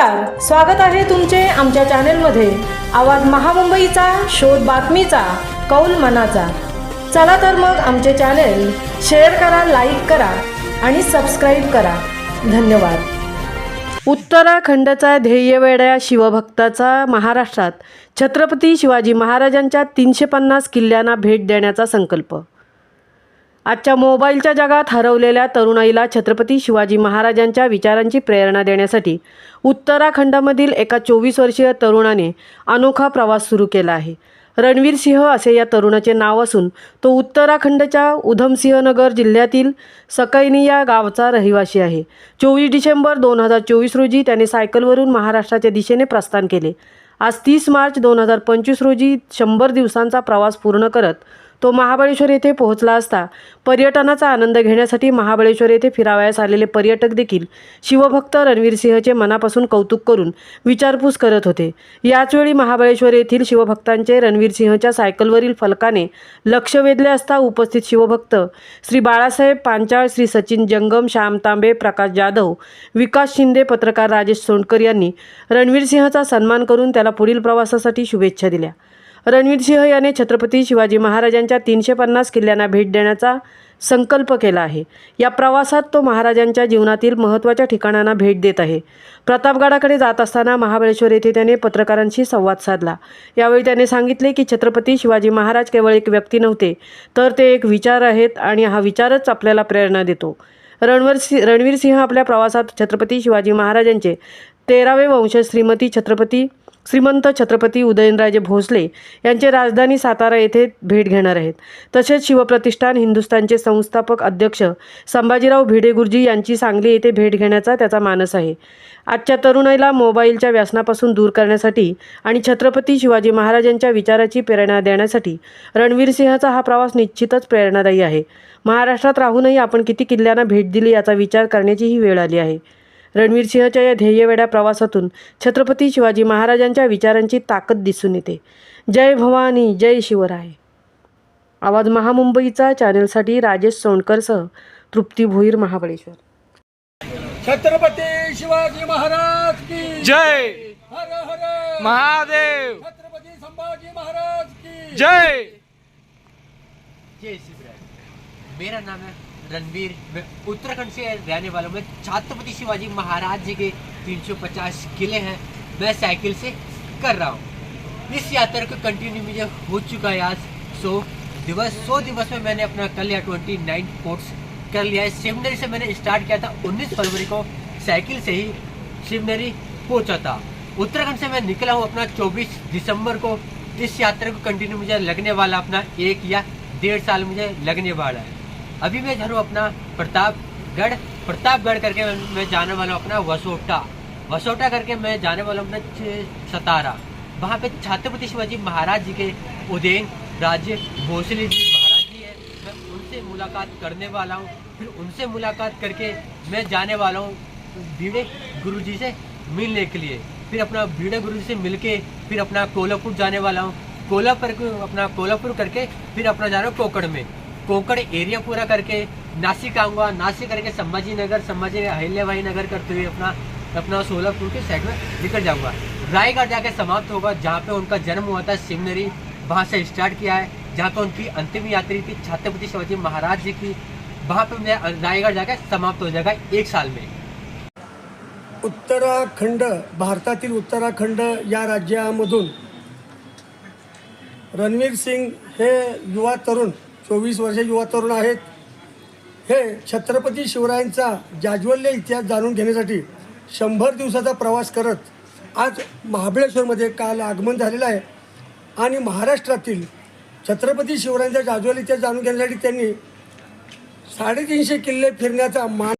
नमस्कार स्वागत आहे तुमचे आमच्या चॅनेलमध्ये. आवाज महामुंबईचा शोध बातमीचा कौल मनाचा. चला तर मग आमचे चॅनेल शेअर करा लाईक करा आणि सबस्क्राईब करा. धन्यवाद. उत्तराखंडचा ध्येयवेड्या शिवभक्ताचा महाराष्ट्रात छत्रपती शिवाजी महाराजांच्या तीनशे पन्नास किल्ल्यांना भेट देण्याचा संकल्प. आजच्या मोबाईलच्या जगात हरवलेल्या तरुणाईला छत्रपती शिवाजी महाराजांच्या विचारांची प्रेरणा देण्यासाठी उत्तराखंडामधील एका चोवीस वर्षीय तरुणाने अनोखा प्रवास सुरू केला आहे. रणवीर सिंह असे या तरुणाचे नाव असून तो उत्तराखंडच्या उधमसिंहनगर जिल्ह्यातील सकैनी या गावचा रहिवासी आहे. चोवीस डिसेंबर दोन हजार चोवीस रोजी त्याने सायकलवरून महाराष्ट्राच्या दिशेने प्रस्थान केले. आज तीस मार्च दोन हजार पंचवीस रोजी शंभर दिवसांचा प्रवास पूर्ण करत तो महाबळेश्वर येथे पोहोचला असता. पर्यटनाचा आनंद घेण्यासाठी महाबळेश्वर येथे फिरावयास आलेले पर्यटक देखील शिवभक्त रणवीर सिंहचे मनापासून कौतुक करून विचारपूस करत होते. याचवेळी महाबळेश्वर येथील शिवभक्तांचे रणवीर सिंहच्या सायकलवरील फलकाने लक्ष वेधले असता उपस्थित शिवभक्त श्री बाळासाहेब पांचाळ श्री सचिन जंगम श्याम तांबे प्रकाश जाधव विकास शिंदे पत्रकार राजेश सोंडकर यांनी रणवीर सिंहचा सन्मान करून त्याला पुढील प्रवासासाठी शुभेच्छा दिल्या. रणवीर सिंह याने छत्रपती शिवाजी महाराजांच्या तीनशे पन्नास किल्ल्यांना भेट देण्याचा संकल्प केला आहे. या प्रवासात तो महाराजांच्या जीवनातील महत्त्वाच्या ठिकाणांना भेट देत आहे. प्रतापगडाकडे जात असताना महाबळेश्वर येथे त्याने पत्रकारांशी संवाद साधला. यावेळी त्याने सांगितले की छत्रपती शिवाजी महाराज केवळ एक व्यक्ती नव्हते तर ते एक विचार आहेत आणि हा विचारच आपल्याला प्रेरणा देतो. रणवीर सिंह रणवीर सिंह आपल्या प्रवासात छत्रपती शिवाजी महाराजांचे तेरावे वंश श्रीमती छत्रपती श्रीमंत छत्रपती उदयनराजे भोसले यांचे राजधानी सातारा येथे भेट घेणार आहेत. तसेच शिवप्रतिष्ठान हिंदुस्थानचे संस्थापक अध्यक्ष संभाजीराव भिडे गुरुजी यांची सांगली येथे भेट घेण्याचा त्याचा मानस आहे. आजच्या तरुणाईला मोबाईलच्या व्यसनापासून दूर करण्यासाठी आणि छत्रपती शिवाजी महाराजांच्या विचाराची प्रेरणा देण्यासाठी रणवीर सिंहचा हा प्रवास निश्चितच प्रेरणादायी आहे. महाराष्ट्रात राहूनही आपण किती किल्ल्यांना भेट दिली याचा विचार करण्याची ही वेळ आली आहे. रणवीर सिंहच्या या ध्येयवेड्या प्रवासातून छत्रपती शिवाजी महाराजांच्या विचारांची ताकद दिसून येते. जय भवानी जय शिवराय. आवाज महामुंबईचा चॅनेलसाठी राजेश सोंडकरसह तृप्ती भोईर महाबळेश्वर. छत्रपती शिवाजी महाराज की जय हर हर महादेव. छत्रपती संभाजी महाराज की जय जय शिवराय. मेरा नाम है रणवीर उत्तराखंड से रहने वाला हूँ मैं छत्रपति शिवाजी महाराज जी के 350 किले हैं। मैं साइकिल से कर रहा हूँ। इस यात्रा को कंटिन्यू मुझे हो चुका है आज सौ दिवस। सौ दिवस में मैंने अपना कर लिया ट्वेंटी नाइन कोर्स कर लिया है। शिवनरी से मैंने स्टार्ट किया था 19 फरवरी को। साइकिल से ही शिवनरी पहुँचा था। उत्तराखंड से मैं निकला हूँ अपना 24 दिसंबर को। इस यात्रा को कंटिन्यू मुझे लगने वाला अपना एक या डेढ़ साल मुझे लगने वाला है। अभी मैं जा अपना प्रतापगढ़ प्रतापगढ़ करके मैं- जाने वाला हूँ अपना वसोटा। वसोटा करके मैं जाने वाला हूँ अपना सतारा। वहाँ पे छत्रपति शिवाजी महाराज जी के उदयन राज्य भोसले जी महाराज जी है। मैं उनसे मुलाकात करने वाला हूँ। फिर उनसे मुलाकात करके मैं जाने वाला हूँ भीड़े गुरु जी से मिलने के लिए। फिर अपना भीड़े गुरु जी से मिलके फिर अपना कोल्हापुर जाने वाला हूँ। कोल्हापुर अपना कोल्हापुर करके फिर अपना जा रहा हूँ कोकड़ में। कोकड़ एरिया पूरा करके, नासिक आऊँगा, नासिक करके संभाजी नगर संभाजी अहिल्याबाई नगर करते हुए अपना अपना सोलापुर के साइड में निकल जाऊँगा। रायगढ़ जाके समाप्त होगा, जहाँ पे उनका जन्म हुआ था, शिवनरी, वहाँ से स्टार्ट किया है, जहाँ पे उनकी अंतिम यात्री थी, छत्रपति शिवाजी महाराज जी की, वहाँ पे मैं रायगढ़ जाके समाप्त हो जाएगा एक साल में। उत्तराखंड, भारतातील उत्तराखंड या राज्यामधून रणवीर सिंग हे युवा तरुण चोवीस वर्ष युवा तरुण आहेत. हे छत्रपती शिवरायांचा जाज्वल्य इतिहास जाणून घेण्यासाठी शंभर दिवसाचा प्रवास करत आज महाबळेश्वरमध्ये काल आगमन झालेलं आहे. आणि महाराष्ट्रातील छत्रपती शिवरायांचा जाज्वल इतिहास जाणून घेण्यासाठी त्यांनी साडेतीनशे किल्ले फिरण्याचा मान